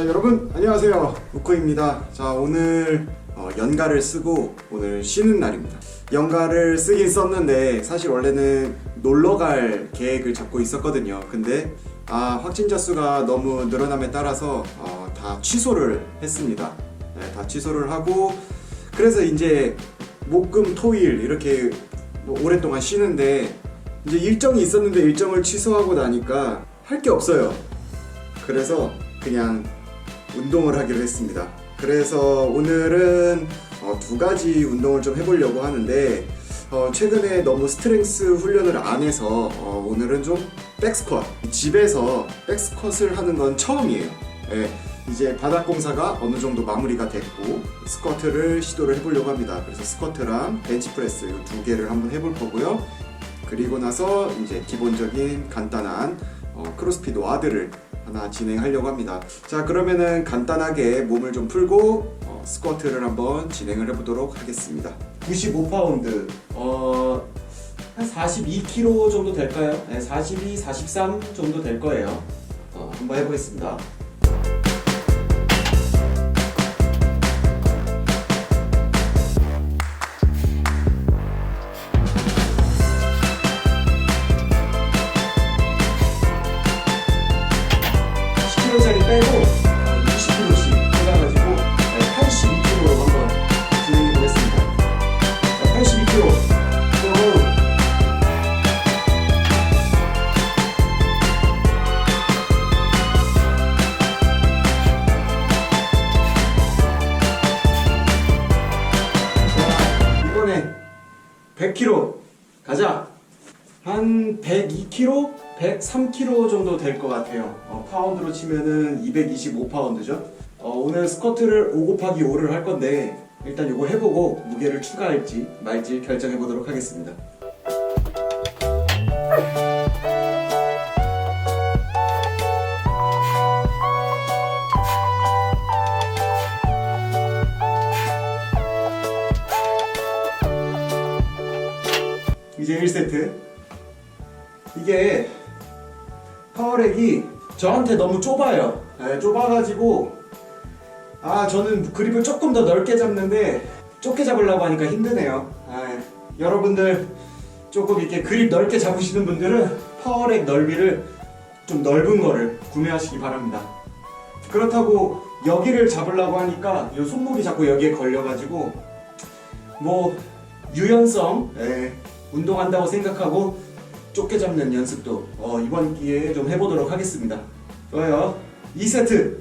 자 여러분 안녕하세요. 우코입니다. 자 오늘 어, 연가를 쓰고 오늘 쉬는 날입니다. 연가를 쓰긴 썼는데 사실 원래는 놀러 갈 계획을 잡고 있었거든요. 근데 아 확진자 수가 너무 늘어남에 따라서 어, 다 취소를 했습니다. 네, 다 취소를 하고 그래서 이제 목금 토일 이렇게 뭐 오랫동안 쉬는데 이제 일정이 있었는데 일정을 취소하고 나니까 할 게 없어요. 그래서 그냥 운동을 하기로 했습니다. 그래서 오늘은 어, 두 가지 운동을 좀 해보려고 하는데 어, 최근에 너무 스트렝스 훈련을 안 해서 어, 오늘은 좀 백스쿼트 집에서 백스쿼트를 하는 건 처음이에요. 예, 이제 바닥 공사가 어느 정도 마무리가 됐고 스쿼트를 시도를 해보려고 합니다. 그래서 스쿼트랑 벤치프레스 이 두 개를 한번 해볼 거고요. 그리고 나서 이제 기본적인 간단한 어, 크로스핏 와드를 하나 진행하려고 합니다. 자 그러면은 간단하게 몸을 좀 풀고 어, 스쿼트를 한번 진행을 해보도록 하겠습니다. 95파운드 어, 한 42kg 정도 될까요? 네, 42, 43 정도 될 거예요. 어, 한번 해보겠습니다. 100kg 가자. 한 102kg, 103kg 정도 될 것 같아요. 어, 파운드로 치면은 225파운드죠. 어, 오늘 스쿼트를 5 곱하기 5를 할 건데 일단 이거 해보고 무게를 추가할지 말지 결정해 보도록 하겠습니다. 이제 1세트. 이게 파워렉이 저한테 너무 좁아요. 네, 좁아가지고 아 저는 그립을 조금 더 넓게 잡는데 좁게 잡으려고 하니까 힘드네요. 아, 여러분들 조금 이렇게 그립 넓게 잡으시는 분들은 파워렉 넓이를 좀 넓은 거를 구매하시기 바랍니다. 그렇다고 여기를 잡으려고 하니까 이 손목이 자꾸 여기에 걸려가지고 뭐 유연성 예, 운동한다고 생각하고 좁게 잡는 연습도 어, 이번 기회에 좀 해보도록 하겠습니다. 좋아요. 2세트.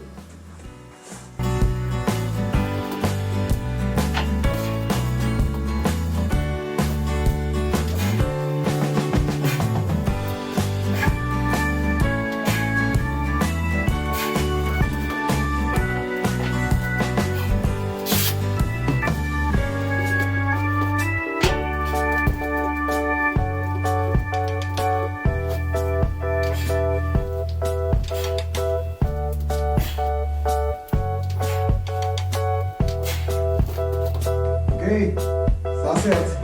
오케이. 4세트.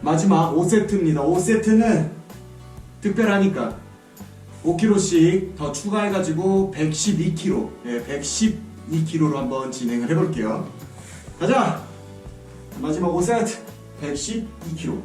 마지막 5세트입니다. 5세트는 특별하니까 5kg씩 더 추가해가지고 112kg, 예, 112kg로 한번 진행을 해볼게요. 가자! 마지막 5세트 112kg.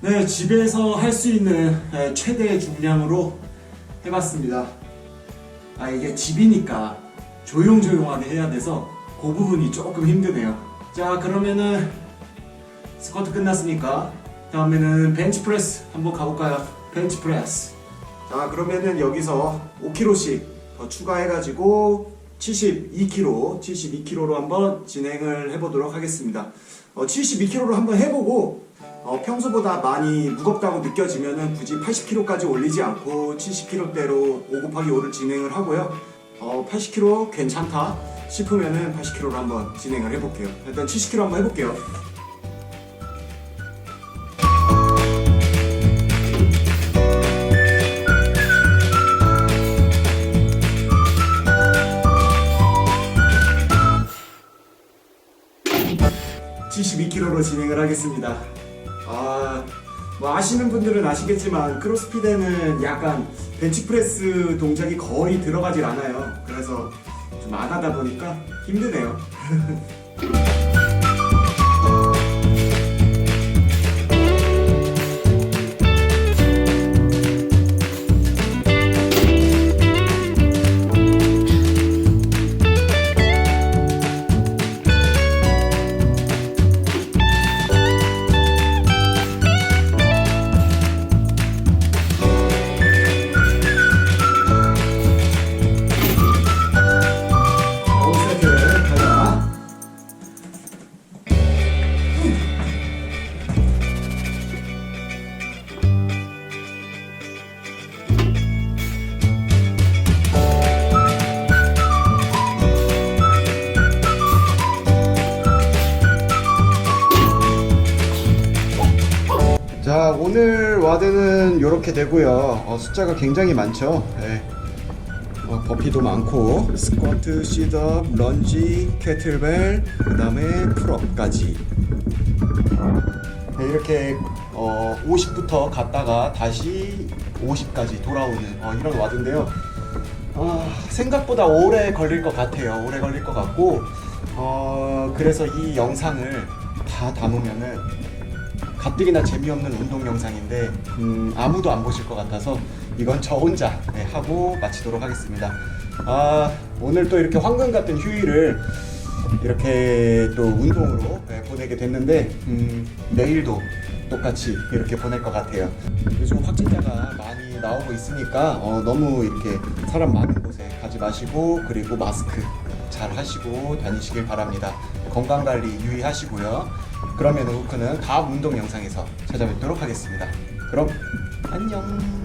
네, 집에서 할 수 있는 에, 최대 중량으로 해봤습니다. 아, 이게 집이니까 조용조용하게 해야 돼서 그 부분이 조금 힘드네요. 자, 그러면은 스쿼트 끝났으니까 다음에는 벤치프레스 한번 가볼까요? 벤치프레스. 자, 그러면은 여기서 5kg씩 더 추가해가지고 72kg, 72kg로 한번 진행을 해보도록 하겠습니다. 어, 72kg로 한번 해보고 어, 평소보다 많이 무겁다고 느껴지면은 굳이 80kg까지 올리지 않고 70kg대로 5 곱하기 5를 진행을 하고요. 어, 80kg 괜찮다 싶으면은 80kg로 한번 진행을 해볼게요. 일단 70kg 한번 해볼게요. (72kg로) 진행을 하겠습니다 아, 뭐 아시는 분들은 아시겠지만 크로스핏에는 약간 벤치프레스 동작이 거의 들어가질 않아요. 그래서 좀 안 하다 보니까 힘드네요 오늘 와드는 이렇게 되고요. 어, 숫자가 굉장히 많죠. 네. 어, 버피도 많고. 스쿼트, 시드업, 런지, 캐틀벨 그 다음에 풀업까지. 네, 이렇게 어, 50부터 갔다가 다시 50까지 돌아오는 어, 이런 와드인데요. 아, 생각보다 오래 걸릴 것 같아요. 오래 걸릴 것 같고 어, 그래서 이 영상을 다 담으면은 가뜩이나 재미없는 운동 영상인데 음, 아무도 안 보실 것 같아서 이건 저 혼자 네, 하고 마치도록 하겠습니다. 아 오늘 또 이렇게 황금 같은 휴일을 이렇게 또 운동으로 네, 보내게 됐는데 음, 내일도 똑같이 이렇게 보낼 것 같아요. 요즘 확진자가 많이 나오고 있으니까 어, 너무 이렇게 사람 많은 곳에 가지 마시고 그리고 마스크 잘 하시고 다니시길 바랍니다. 건강 관리 유의하시고요. 그러면 우크는 다음 운동 영상에서 찾아뵙도록 하겠습니다. 그럼 안녕.